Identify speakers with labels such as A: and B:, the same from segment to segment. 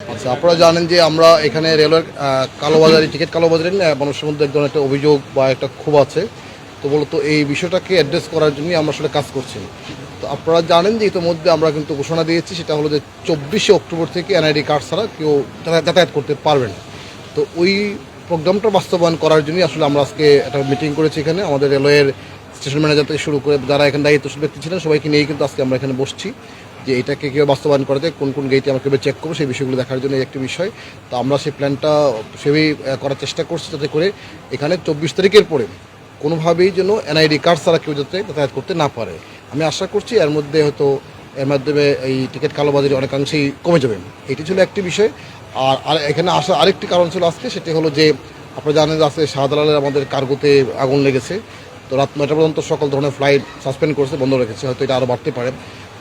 A: আচ্ছা আপনারা জানেন যে আমরা এখানে রেলওয়ের কালোবাজারি, টিকিট কালোবাজারি মানুষের মধ্যে এক ধরনের একটা অভিযোগ বা একটা ক্ষোভ আছে। তো মূলত এই বিষয়টাকে অ্যাড্রেস করার জন্যই আমরা আসলে কাজ করছি। তো আপনারা জানেন যে ইতিমধ্যে আমরা কিন্তু ঘোষণা দিয়েছি, সেটা হলো যে চব্বিশে অক্টোবর থেকে এনআইডি কার্ড ছাড়া কেউ যাতায়াত- করতে পারবে না। তো ওই প্রোগ্রামটা বাস্তবায়ন করার জন্যই আসলে আমরা আজকে একটা মিটিং করেছি এখানে। আমাদের রেলওয়ের স্টেশন ম্যানেজার থেকে শুরু করে যারা এখানে দায়িত্বশীল ব্যক্তি ছিলেন, সবাইকে নিয়েই কিন্তু আজকে আমরা এখানে বসছি যে এটাকে কীভাবে বাস্তবায়ন করা যায়, কোন কোন গেটে আমরা কীভাবে চেক করব, সেই বিষয়গুলো দেখার জন্য একটি বিষয়। তো আমরা সেই প্ল্যানটা সেভাবেই করার চেষ্টা করছি যাতে করে এখানে চব্বিশ তারিখের পরে কোনোভাবেই যেন এনআইডি কার্ড ছাড়া কেউ যাতে যাতায়াত করতে না পারে। আমি আশা করছি এর মধ্যে হয়তো এর মাধ্যমে এই টিকিট কালোবাজারি অনেকাংশেই কমে যাবে। এটি ছিল একটি বিষয়। আর আর এখানে আসার আরেকটি কারণ ছিল আজকে, সেটি হলো যে আপনারা জানেন যে আজকে শাহজালালের আমাদের কার্গোতে আগুন লেগেছে। তো রাত নয়টা পর্যন্ত সকল ধরনের ফ্লাইট সাসপেন্ড করেছে, বন্ধ রেখেছে। হয়তো এটা আরও বাড়তে পারে।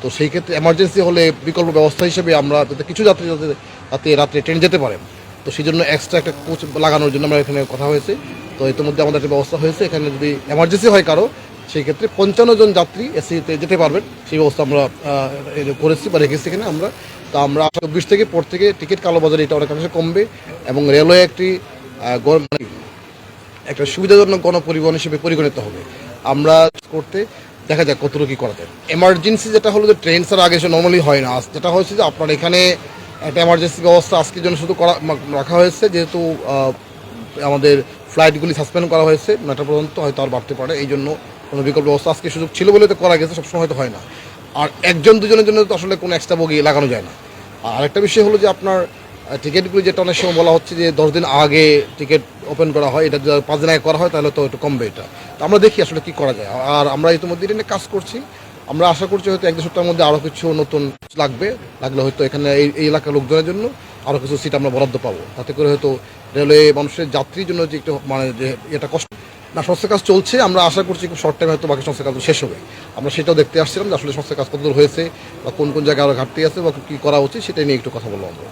A: তো সেই ক্ষেত্রে এমার্জেন্সি হলে বিকল্প ব্যবস্থা হিসেবে আমরা যাতে কিছু যাত্রী যাতে রাতে রাত্রে ট্রেন যেতে পারে। তো সেই জন্য এক্সট্রা একটা কোচ লাগানোর জন্য আমরা এখানে কথা হয়েছে। তো ইতিমধ্যে আমাদের একটা ব্যবস্থা হয়েছে, এখানে যদি এমার্জেন্সি হয় কারও, সেই ক্ষেত্রে পঞ্চান্ন জন যাত্রী এসিতে যেতে পারবেন। সেই ব্যবস্থা আমরা করেছি বা রেখেছি এখানে আমরা। তা আমরা চব্বিশ থেকে পর থেকে টিকিট কালোবাজারি এটা অনেকাংশে কমবে এবং রেলওয়ে একটি মানে একটা সুবিধাজনক গণপরিবহন হিসেবে পরিগণিত হবে। আমরা করতে দেখা যাক কতটুকু কী করা যায়। এমার্জেন্সি যেটা হলো যে ট্রেন ছাড়া আগে সে নর্মালি হয় না। যেটা হয়েছে যে আপনার এখানে একটা এমার্জেন্সি ব্যবস্থা আজকের জন্য শুধু করা রাখা হয়েছে, যেহেতু আমাদের ফ্লাইটগুলি সাসপেন্ড করা হয়েছে নয়টা পর্যন্ত হয়তো আর বাড়তে পারে, এই জন্য কোনো বিকল্প ব্যবস্থা আজকে সুযোগ ছিল বলে তো করা গেছে, সবসময় হয়তো হয় না। আর একজন দুজনের জন্য তো আসলে কোনো এক্সট্রা বগি লাগানো যায় না। আর আরেকটা বিষয় হলো যে আপনার টিকিটগুলি যেটা অনেক সময় বলা হচ্ছে যে দশ দিন আগে টিকিট ওপেন করা হয়, এটা যদি পাঁচ দিন আগে করা হয়, তাহলে তো একটু কমবে এটা। তো আমরা দেখি আসলে কি করা যায়। আর আমরা ইতিমধ্যে এটা নিয়ে কাজ করছি। আমরা আশা করছি হয়তো এক দু সপ্তাহের মধ্যে আরও কিছু নতুন লাগবে। লাগলে হয়তো এখানে এই এলাকার লোকজনের জন্য আরও কিছু সিট আমরা বরাদ্দ পাবো। তাতে করে হয়তো রেলওয়ে মানুষের যাত্রীর জন্য যে একটু মানে যে এটা কষ্ট। না, সংস্থার কাজ চলছে। আমরা আশা করছি খুব শর্ট টাইমে হয়তো বাকি সংস্থার কাজ শেষ হবে। আমরা সেটাও দেখতে আসছিলাম যে আসলে সংস্থার কাজ কতদূর হয়েছে বা কোন কোন জায়গায় আরও ঘাটতি আছে বা কী করা উচিত সেটা নিয়ে একটু কথা বলব আমরা।